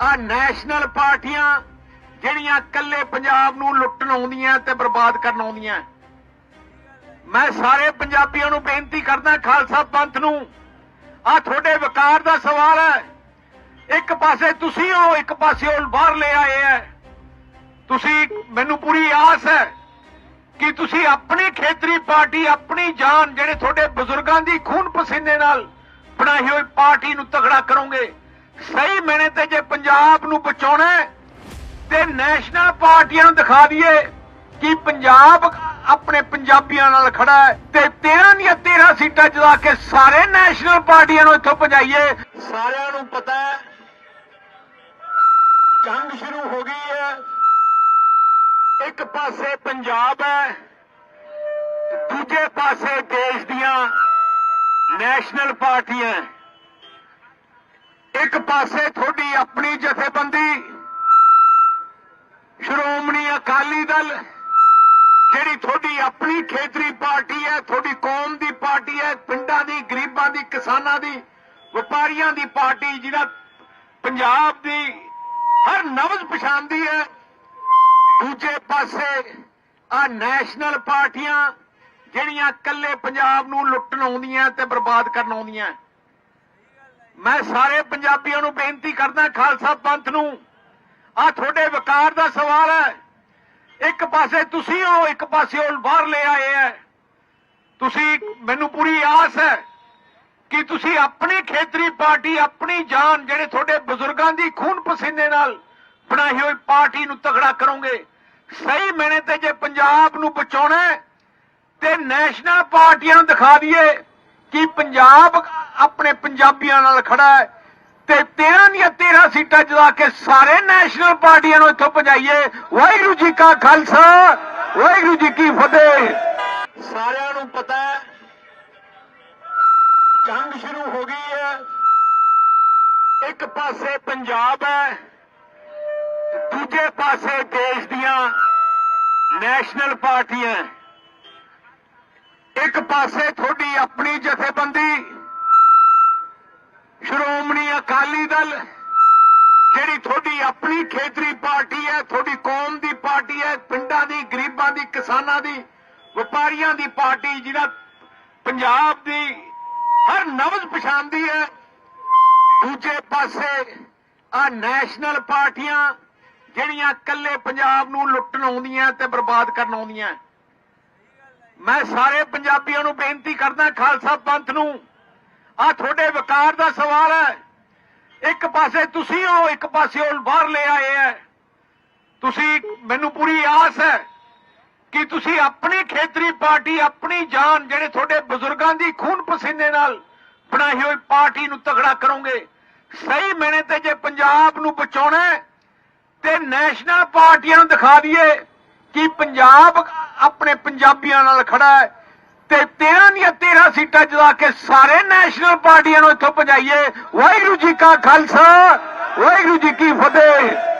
ਆ ਨੈਸ਼ਨਲ ਪਾਰਟੀਆਂ ਜਿਹੜੀਆਂ ਕੱਲੇ ਪੰਜਾਬ ਨੂੰ ਲੁੱਟਣ ਆਉਂਦੀਆਂ ਤੇ ਬਰਬਾਦ ਕਰਨ ਆਉਂਦੀਆਂ। ਮੈਂ ਸਾਰੇ ਪੰਜਾਬੀਆਂ ਨੂੰ ਬੇਨਤੀ ਕਰਦਾ ਖਾਲਸਾ ਪੰਥ ਨੂੰ, ਆ ਤੁਹਾਡੇ ਵਿਕਾਰ ਦਾ ਸਵਾਲ ਹੈ। ਇੱਕ ਪਾਸੇ ਤੁਸੀਂ ਹੋ, ਇੱਕ ਪਾਸੇ ਉਹ ਬਾਹਰ ਲੈ ਆਏ ਹੈ। ਤੁਸੀਂ, ਮੈਨੂੰ ਪੂਰੀ ਆਸ ਹੈ ਕਿ ਤੁਸੀਂ ਆਪਣੀ ਖੇਤਰੀ ਪਾਰਟੀ, ਆਪਣੀ ਜਾਨ ਜਿਹੜੇ ਤੁਹਾਡੇ ਬਜ਼ੁਰਗਾਂ ਦੀ ਖੂਨ ਪਸੀਨੇ ਨਾਲ ਬਣਾਈ ਹੋਈ ਪਾਰਟੀ ਨੂੰ ਤਗੜਾ ਕਰੋਗੇ। ਸਹੀ ਮੈਨੇ ਤੇ ਜੇ ਪੰਜਾਬ ਨੂੰ ਬਚਾਉਣਾ ਤੇ ਨੈਸ਼ਨਲ ਪਾਰਟੀਆਂ ਨੂੰ ਦਿਖਾ ਦਈਏ ਕਿ ਪੰਜਾਬ ਆਪਣੇ ਪੰਜਾਬੀਆਂ ਨਾਲ ਖੜਾ ਹੈ ਤੇ 13 ਦੀਆਂ 13 ਸੀਟਾਂ ਜਿਤਾ ਕੇ ਸਾਰੇ ਨੈਸ਼ਨਲ ਪਾਰਟੀਆਂ ਨੂੰ ਇੱਥੋਂ ਭਜਾਈਏ। ਸਾਰਿਆਂ ਨੂੰ ਪਤਾ ਹੈ, ਜੰਗ ਸ਼ੁਰੂ ਹੋ ਗਈ ਹੈ। ਇੱਕ ਪਾਸੇ ਪੰਜਾਬ ਹੈ, ਦੂਜੇ ਪਾਸੇ ਦੇਸ਼ ਦੀਆਂ ਨੈਸ਼ਨਲ ਪਾਰਟੀਆਂ। ਇੱਕ ਪਾਸੇ ਤੁਹਾਡੀ ਆਪਣੀ ਜਥੇਬੰਦੀ, ਸ਼੍ਰੋਮਣੀ ਅਕਾਲੀ ਦਲ, ਜਿਹੜੀ ਤੁਹਾਡੀ ਆਪਣੀ ਖੇਤਰੀ ਪਾਰਟੀ ਹੈ, ਤੁਹਾਡੀ ਕੌਮ ਦੀ ਪਾਰਟੀ ਹੈ, ਪਿੰਡਾਂ ਦੀ, ਗਰੀਬਾਂ ਦੀ, ਕਿਸਾਨਾਂ ਦੀ, ਵਪਾਰੀਆਂ ਦੀ ਪਾਰਟੀ ਜਿਹੜਾ ਪੰਜਾਬ ਦੀ ਹਰ ਨਵਜ਼ ਪਛਾਣਦੀ ਹੈ। ਦੂਜੇ ਪਾਸੇ ਆ ਨੈਸ਼ਨਲ ਪਾਰਟੀਆਂ, ਜਿਹੜੀਆਂ ਕੱਲੇ ਪੰਜਾਬ ਨੂੰ ਲੁੱਟਣ ਆਉਂਦੀਆਂ ਤੇ ਬਰਬਾਦ ਕਰਨ ਆਉਂਦੀਆਂ। ਮੈਂ ਸਾਰੇ ਪੰਜਾਬੀਆਂ ਨੂੰ ਬੇਨਤੀ ਕਰਦਾ ਖਾਲਸਾ ਪੰਥ ਨੂੰ ਆ ਤੁਹਾਡੇ ਵਿਕਾਰ ਦਾ ਸਵਾਲ ਹੈ। ਇੱਕ ਪਾਸੇ ਤੁਸੀਂ ਹੋ, ਇੱਕ ਪਾਸੇ ਉਹ ਬਾਹਰ ਲੈ ਆਏ ਹੈ। ਤੁਸੀਂ, ਮੈਨੂੰ ਪੂਰੀ ਆਸ ਹੈ ਕਿ ਤੁਸੀਂ ਆਪਣੀ ਖੇਤਰੀ ਪਾਰਟੀ, ਆਪਣੀ ਜਾਨ ਜਿਹੜੇ ਤੁਹਾਡੇ ਬਜ਼ੁਰਗਾਂ ਦੀ ਖੂਨ ਪਸੀਨੇ ਨਾਲ ਬਣਾਈ ਹੋਈ ਪਾਰਟੀ ਨੂੰ ਤਗੜਾ ਕਰੋਗੇ। ਸਹੀ ਮੈਨੇ ਤੇ ਜੇ ਪੰਜਾਬ ਨੂੰ ਬਚਾਉਣਾ ਤੇ ਨੈਸ਼ਨਲ ਪਾਰਟੀਆਂ ਨੂੰ ਦਿਖਾ ਦਈਏ ਕਿ ਪੰਜਾਬ ਆਪਣੇ ਪੰਜਾਬੀਆਂ ਨਾਲ ਖੜਾ ਹੈ ਤੇ 13 ਦੀਆਂ 13 ਸੀਟਾਂ ਜਿਤਾ ਕੇ ਸਾਰੇ ਨੈਸ਼ਨਲ ਪਾਰਟੀਆਂ ਨੂੰ ਇੱਥੋਂ ਭਜਾਈਏ। ਵਾਹਿਗੁਰੂ ਜੀ ਕਾ ਖਾਲਸਾ, ਵਾਹਿਗੁਰੂ ਜੀ ਕੀ ਫਤਿਹ। ਸਾਰਿਆਂ ਨੂੰ ਪਤਾ ਹੈ, ਜੰਗ ਸ਼ੁਰੂ ਹੋ ਗਈ ਹੈ। ਇੱਕ ਪਾਸੇ ਪੰਜਾਬ ਹੈ, ਦੂਜੇ ਪਾਸੇ ਦੇਸ਼ ਦੀਆਂ ਨੈਸ਼ਨਲ ਪਾਰਟੀਆਂ। ਇੱਕ ਪਾਸੇ ਤੁਹਾਡੀ ਆਪਣੀ ਜਥੇਬੰਦੀ ਅਕਾਲੀ ਦਲ, ਜਿਹੜੀ ਤੁਹਾਡੀ ਆਪਣੀ ਖੇਤਰੀ ਪਾਰਟੀ ਹੈ, ਤੁਹਾਡੀ ਕੌਮ ਦੀ ਪਾਰਟੀ ਹੈ, ਪਿੰਡਾਂ ਦੀ, ਗਰੀਬਾਂ ਦੀ, ਕਿਸਾਨਾਂ ਦੀ, ਵਪਾਰੀਆਂ ਦੀ ਪਾਰਟੀ ਜਿਹੜਾ ਪੰਜਾਬ ਦੀ ਹਰ ਨਵਜ਼ ਪਛਾਣਦੀ ਹੈ, ਦੂਜੇ ਪਾਸੇ ਆ ਨੈਸ਼ਨਲ ਪਾਰਟੀਆਂ, ਜਿਹੜੀਆਂ ਕੱਲੇ ਪੰਜਾਬ ਨੂੰ ਲੁੱਟਣ ਆਉਂਦੀਆਂ ਤੇ ਬਰਬਾਦ ਕਰਨ ਆਉਂਦੀਆਂ। ਮੈਂ ਸਾਰੇ ਪੰਜਾਬੀਆਂ ਨੂੰ ਬੇਨਤੀ ਕਰਦਾ, ਖਾਲਸਾ ਪੰਥ ਨੂੰ ਆ ਤੁਹਾਡੇ ਵਿਕਾਰ ਦਾ ਸਵਾਲ ਹੈ ਇੱਕ ਪਾਸੇ ਤੁਸੀਂ ਹੋ, ਇੱਕ ਪਾਸੇ ਉਹ ਬਾਹਰ ਲੈ ਆਏ ਹੈ ਤੁਸੀਂ, ਮੈਨੂੰ ਪੂਰੀ ਆਸ ਹੈ ਕਿ ਤੁਸੀਂ ਆਪਣੀ ਖੇਤਰੀ ਪਾਰਟੀ, ਆਪਣੀ ਜਾਨ ਜਿਹੜੇ ਤੁਹਾਡੇ ਬਜ਼ੁਰਗਾਂ ਦੀ ਖੂਨ ਪਸੀਨੇ ਨਾਲ ਬਣਾਈ ਹੋਈ ਪਾਰਟੀ ਨੂੰ ਤਗੜਾ ਕਰੋਗੇ। ਸਹੀ ਮੈਨੇ ਤੇ ਜੇ ਪੰਜਾਬ ਨੂੰ ਬਚਾਉਣਾ ਤੇ ਨੈਸ਼ਨਲ ਪਾਰਟੀਆਂ ਨੂੰ ਦਿਖਾ ਦਈਏ ਕਿ ਪੰਜਾਬ ਆਪਣੇ ਪੰਜਾਬੀਆਂ ਨਾਲ ਖੜਾ ਹੈ ਤੇ 13 ਦੀਆਂ 13 ਸੀਟਾਂ ਜਿਤਾ ਕੇ ਸਾਰੇ ਨੈਸ਼ਨਲ ਪਾਰਟੀਆਂ ਨੂੰ ਇੱਥੋਂ ਭਜਾਈਏ। ਵਾਹਿਗੁਰੂ ਜੀ ਕਾ ਖਾਲਸਾ, ਵਾਹਿਗੁਰੂ ਜੀ ਕੀ ਫਤਿਹ।